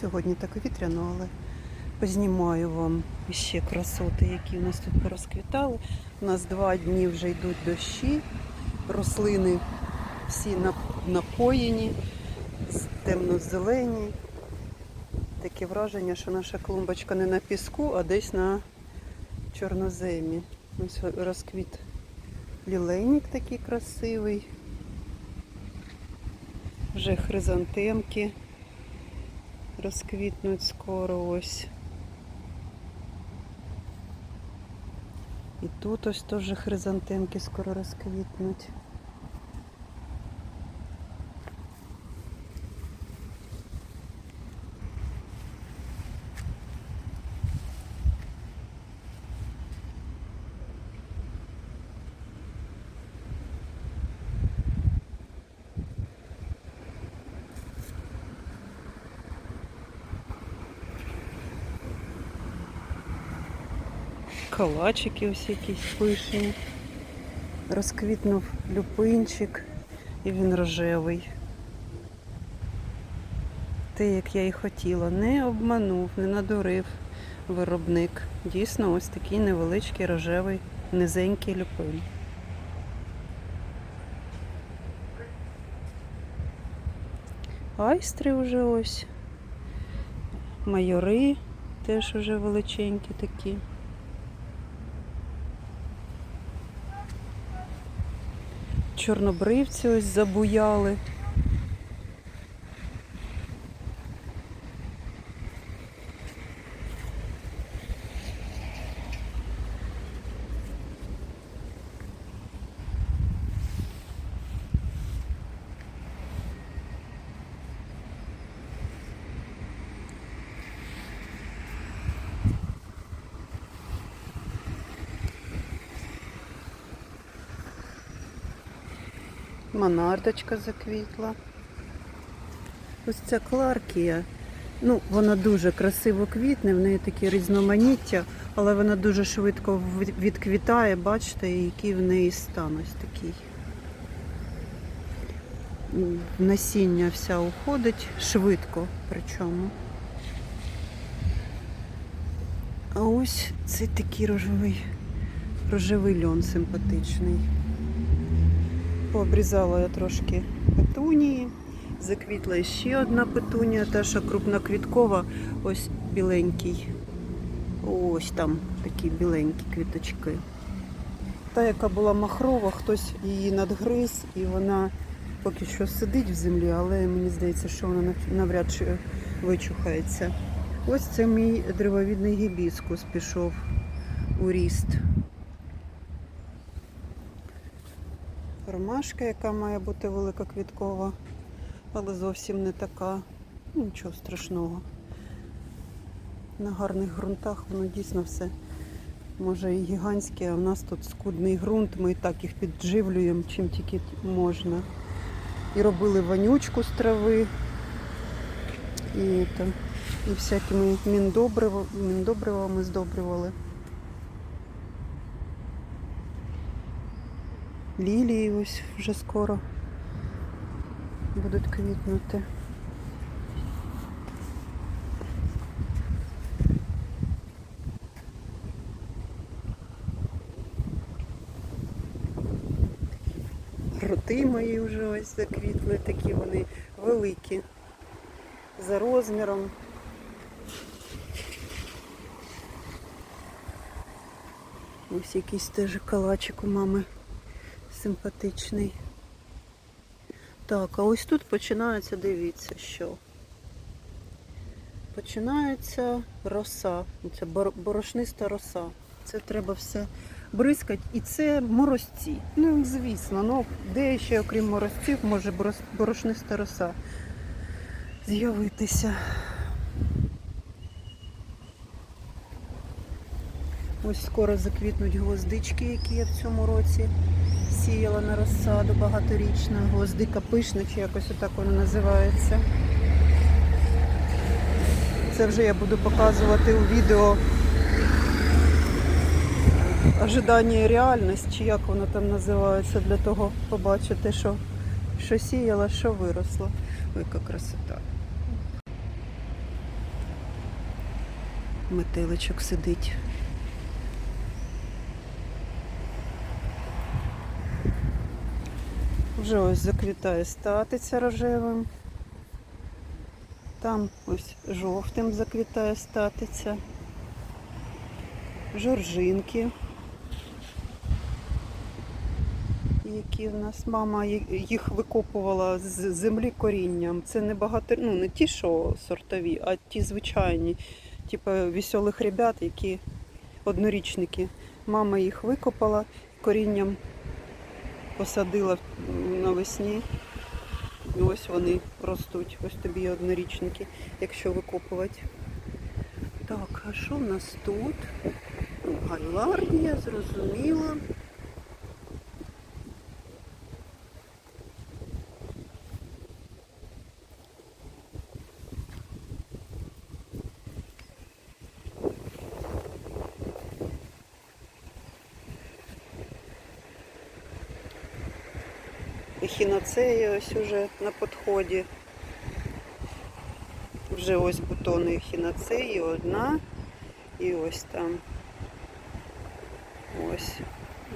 Сьогодні так вітряно, але познімаю вам ще красоти, які у нас тут порозквітали. У нас два дні вже йдуть дощі, рослини всі нап- напоєні, темно-зелені. Таке враження, що наша клумбочка не на піску, а десь на чорноземі. Ось розквіт лілейник такий красивий. Вже хризантемки розквітнуть скоро ось. І тут ось теж хризантемки скоро розквітнуть. Калачики ось якісь пишні. Розквітнув люпинчик і він рожевий. Те, як я і хотіла, не обманув, не надурив виробник. Дійсно, ось такий невеличкий рожевий, низенький люпин. Айстри вже ось. Майори теж уже величенькі такі. Чорнобривці ось забуяли. Монардочка заквітла. Ось ця кларкія. Ну, вона дуже красиво квітне, в неї такі різноманіття, але вона дуже швидко відквітає, бачите, який в неї стан ось такий. Насіння вся уходить швидко причому. А ось це такий рожевий, рожевий льон симпатичний. Пообрізала я трошки петунії. Заквітла ще одна петунія, що крупноквіткова, ось біленький. Ось там такі біленькі квіточки. Та, яка була махрова, хтось її надгриз і вона поки що сидить в землі, але мені здається, що вона навряд чи вичухається. Ось це мій древовідний гібіскус пішов у ріст. Ромашка, яка має бути великоквіткова, але зовсім не така. Ну, Нічого страшного. На гарних ґрунтах воно дійсно все може і гігантське, а в нас тут скудний ґрунт, ми і так їх підживлюємо, чим тільки можна. І робили вонючку з трави, і, там, і всякими міндобривами здобрювали. Лілії ось вже скоро будуть квітнути. Роти мої вже ось заквітли, такі вони великі за розміром. Ось якийсь теж калачик у мами симпатичний. Так, а ось тут починається, дивіться, що. Починається роса. Це борошниста роса. Це треба все бризкати. І це морозці. Ну, звісно, ну де ще, окрім морозців, може борошниста роса з'явитися. Ось скоро заквітнуть гвоздички, які я в цьому році сіяла на розсаду багаторічна. Гвоздика пишна, чи якось отак вона називається. Це вже я буду показувати у відео ожидання і реальність, чи як воно там називається, для того побачити, що, що сіяла, що виросло. Ой, яка красота. Метеличок сидить. Вже ось заквітає статиця рожевим. Там ось жовтим заквітає статиця. Жоржинки. Які в нас мама їх викопувала з землі корінням. Це не багато, ну не ті, що сортові, а ті звичайні, типу веселих ребят, які однорічники. Мама їх викопала корінням посадила навесні. І ось вони ростуть. Ось тобі однорічники, якщо викопувати. Так, а що в нас тут? Ну, Гайлардія, зрозуміло. Ехінацея ось уже на підході. Вже ось бутони ехінацеї, одна і ось там. Ось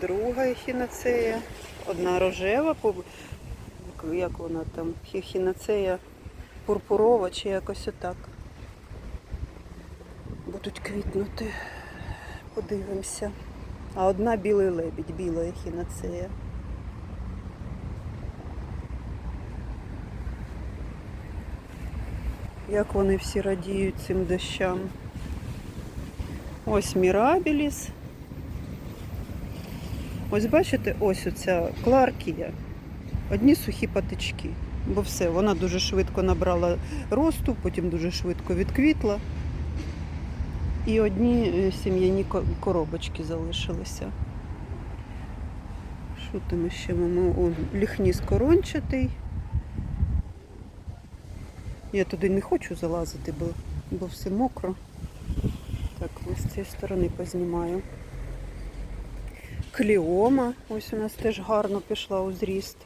друга ехінацея. Одна рожева, як вона там, ехінацея пурпурова чи якось отак. Будуть квітнути. Подивимося. А одна білий лебідь, біла ехінацея. Як вони всі радіють цим дощам. Ось Мірабіліс. Ось бачите, ось оця Кларкія. Одні сухі патички. Бо все, вона дуже швидко набрала росту, потім дуже швидко відквітла. І одні е, сім'яні коробочки залишилися. Що там ще маємо? О, ліхніс корончатий. Я туди не хочу залазити, бо, бо все мокро. Так, ось з цієї сторони познімаю. Кліома, ось у нас теж гарно пішла у зріст.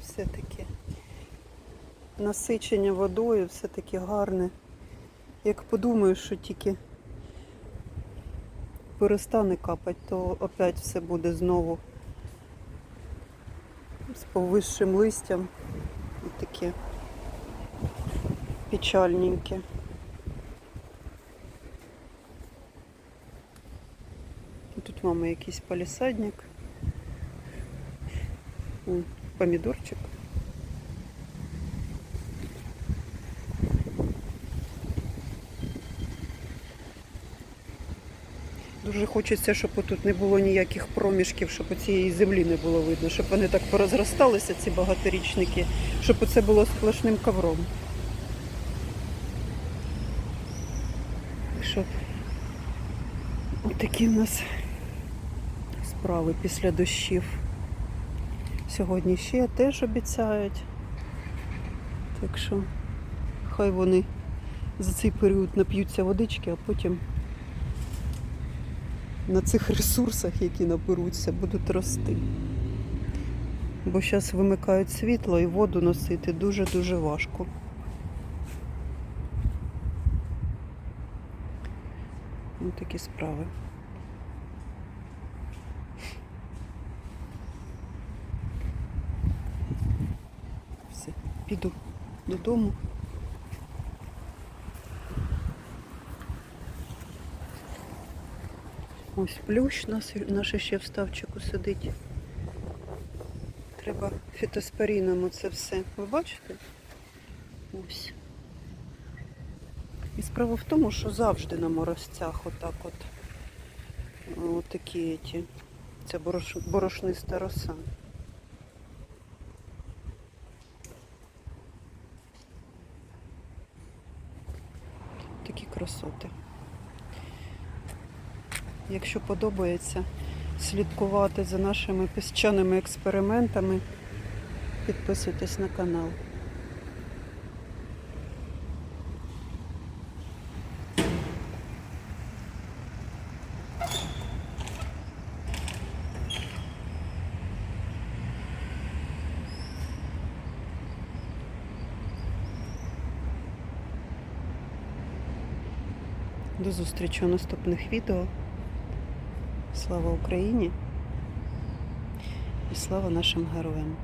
Все-таки насичення водою, все-таки гарне. Як подумаю, що тільки перестане капати, то опять все буде знову з повисшим листям і таке печальненьке. Тут мама якийсь палісадник. Помідорчик. Дуже хочеться, щоб тут не було ніяких проміжків, щоб цієї землі не було видно, щоб вони так порозросталися, ці багаторічники, щоб це було сплошним ковром. Так що от такі в нас справи після дощів. Сьогодні ще теж обіцяють. Так що хай вони за цей період нап'ються водички, а потім на цих ресурсах, які наберуться, будуть рости. Бо зараз вимикають світло і воду носити дуже-дуже важко. Ось такі справи. Все, піду додому. Ось плющ наш, ще в ставчику сидить. Треба фітоспоріном це все. Ви бачите? Ось. І справа в тому, що завжди на морозцях отак от от такі ті. Це борош, борошниста роса. Такі красоти. Якщо подобається слідкувати за нашими піщаними експериментами, підписуйтесь на канал. До зустрічі у наступних відео. Слава Україні і слава нашим героям!